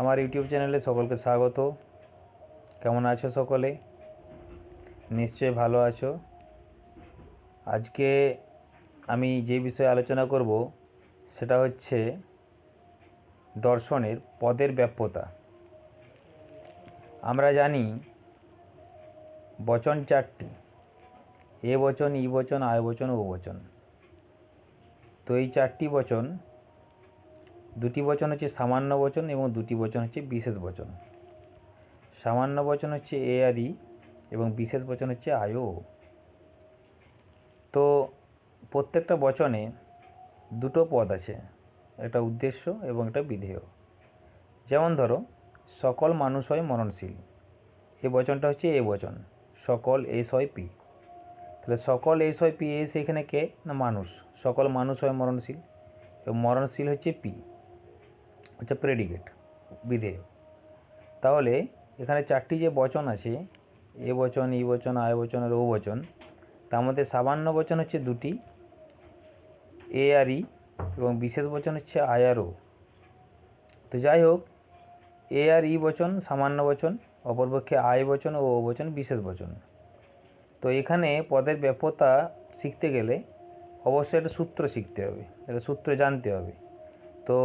আমার ইউটিউব চ্যানেলে সকলকে স্বাগত। কেমন আছো সকলে? নিশ্চয়ই ভালো আছো। আজকে আমি যে বিষয়ে আলোচনা করব, সেটা হচ্ছে দর্শনের পদের ব্যাপ্যতা। আমরা জানি, বচন চারটি, এ বচন, ই বচন, আয় বচন, ও বচন। তো এই চারটি বচন দুটি বচন হচ্ছে সামান্য বচন এবং দুটি বচন হচ্ছে বিশেষ বচন। সামান্য বচন হচ্ছে এ আর ই এবং বিশেষ বচন হচ্ছে আয়। তো প্রত্যেকটা বচনে দুটো পদ আছে, একটা উদ্দেশ্য এবং একটা বিধেয়। যেমন ধরো, সকল মানুষ হয় মরণশীল। এই বচনটা হচ্ছে এ বচন, সকল এস হয় পি। তাহলে সকল এস হয় পি, এস এখানে কে? না মানুষ। সকল মানুষ হয় মরণশীল। এবং মরণশীল হচ্ছে পি। হচ্ছে প্রেডিকেট বিধেয়। তাহলে এখানে চারটি যে বচন আছে, এ বচন, ই বচন আয় বচন আর ও বচন, তার মধ্যে সামান্য বচন হচ্ছে দুটি, এ আর ই এবং বিশেষ বচন হচ্ছে আয় আর ও। তো যাই হোক, এ আর ই বচন, সামান্য বচন, অপরপক্ষে আয় বচন ও বচন, বিশেষ বচন। তো এখানে পদের ব্যাপ্যতা শিখতে গেলে অবশ্যই একটা সূত্র শিখতে হবে, একটা সূত্র জানতে হবে। তো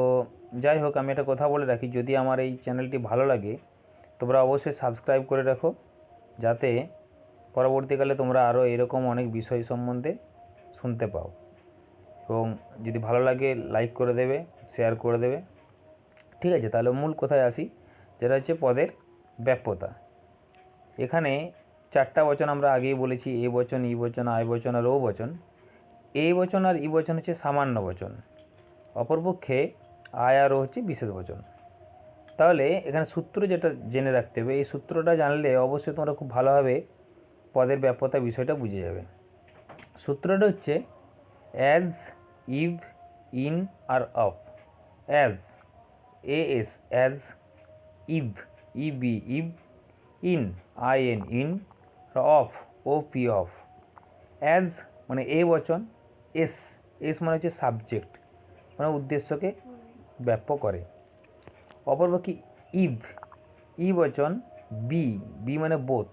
যাই হোক, আমি একটা কথা বলে রাখি, যদি আমার এই চ্যানেলটি ভালো লাগে, তোমরা অবশ্যই সাবস্ক্রাইব করে রাখো, যাতে পরবর্তীকালে তোমরা আরও এরকম অনেক বিষয় সম্বন্ধে শুনতে পাও। এবং যদি ভালো লাগে, লাইক করে দেবে, শেয়ার করে দেবে। ঠিক আছে, তাহলে মূল কথায় আসি, যেটা হচ্ছে পদের ব্যাপ্যতা। এখানে চারটা বচন আমরা আগেই বলেছি, এ বচন, ই বচন, আয় বচন আর ও বচন। এ বচন আর ই বচন হচ্ছে সামান্য বচন। অপরপক্ষে আয় আর হচ্ছে বিশেষ বচন। তাহলে এখানে সূত্র যেটা জেনে রাখতে হবে, এই সূত্রটা জানলে অবশ্যই তোমরা খুব ভালোভাবে পদের ব্যাপ্যতা বিষয়টা বুঝে যাবে। সূত্রটা হচ্ছে as eve in R of as A S as eb E B eb in I N in of O P of as মানে এ বচন এস এস মানে হচ্ছে সাবজেক্ট মানে উদ্দেশ্যকে ব্যাপ্য করে। অপরপক্ষে ইভ ই বচন বি। বি মানে বোথ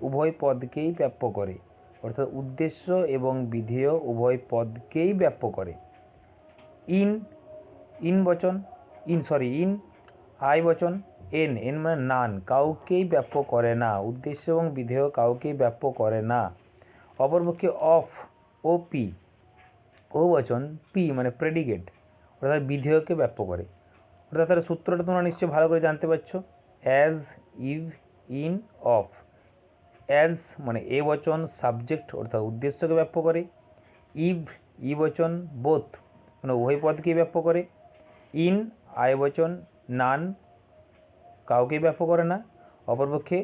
উভয় পদকেই ব্যাপ্য করে। অর্থাৎ উদ্দেশ্য এবং বিধেয় উভয় পদকেই ব্যাপ্য করে। ইন। ইন বচন। In sorry in. আই বচন। এন। এন মানে নান। কাউকেই ব্যাপ্য করে না। উদ্দেশ্য এবং বিধেয় কাউকেই ব্যাপ্য করে না। অপরপক্ষে অফ। O, P. ও বচন, পি মানে প্রেডিকেট অর্থাৎ বিধেয়কে ব্যাপ্য করে। অর্থাৎ তার সূত্রটা তোমরা নিশ্চয়ই ভালো করে জানতে পারছ। As eb in of as মানে এ বচন সাবজেক্ট অর্থাৎ উদ্দেশ্যকে ব্যাপ্য করে। ইভ ই বচন বোথ মানে উভয় পদকেই ব্যাপ্য করে। ইন আয় বচন নান কাউকেই ব্যাপ্য করে না। অপরপক্ষে,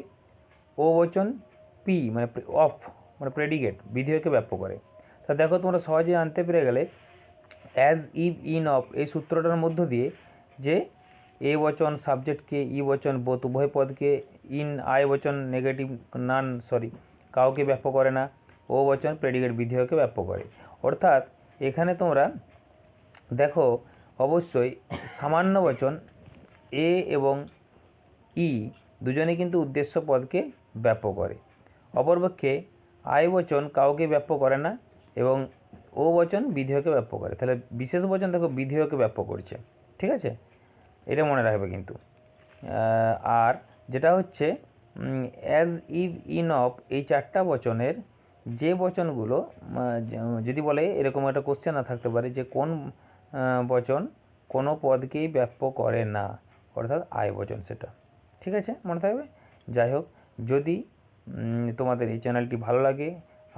ও বচন পি মানে অফ মানে প্রেডিকেট বিধেয়কে ব্যাপ্য করে। তা দেখো তোমরা সহজে আনতে পেরে গেলে অ্যাজ ইভ ইন অফ এই সূত্রটার মধ্য দিয়ে যে এ বচন সাবজেক্টকে ই বচন, বোধ, উভয় পদকে ইন আয় বচন নেগেটিভ নান সরি কাউকে ব্যাপ্য করে না। ও বচন প্রেডিকেট বিধেয়কে ব্যাপ্য করে। অর্থাৎ এখানে তোমরা দেখো, অবশ্যই সামান্য বচন, এ এবং ই দুজনে কিন্তু উদ্দেশ্য পদকে ব্যাপ্য করে। অপরপক্ষে আয় বচন কাউকে ব্যাপ্য করে না এবং ও বচন বিধেয়কে ব্যাপ্য করে। তাহলে বিশেষ বচন দেখো বিধেয়কে ব্যাপ্য করছে, ঠিক আছে? এটা মনে রাখবে কিন্তু। আর যেটা হচ্ছে অ্যাজ ইভ ইন অফ এই চারটা বচনের যে বচনগুলো যদি বলে এরকম একটা কোশ্চেন না থাকতে পারে যে কোন বচন কোনো পদকেই ব্যাপ্য করে না, অর্থাৎ আয় বচন সেটা, ঠিক আছে? মনে থাকবে? যাই হোক, যদি তোমাদের এই চ্যানেলটি ভালো লাগে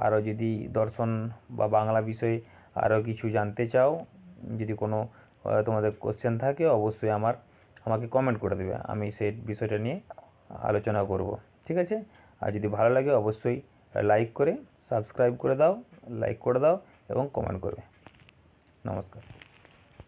আরও যদি দর্শন বা বাংলা বিষয়ে আরও কিছু জানতে চাও, যদি কোনো তোমাদের কোশ্চেন থাকে, অবশ্যই আমার, আমাকে কমেন্ট করে দেবে। আমি সেই বিষয়টা নিয়ে আলোচনা করব। ঠিক আছে? আর যদি ভালো লাগে, অবশ্যই লাইক করে সাবস্ক্রাইব করে দাও লাইক করে দাও এবং কমেন্ট করবে। নমস্কার।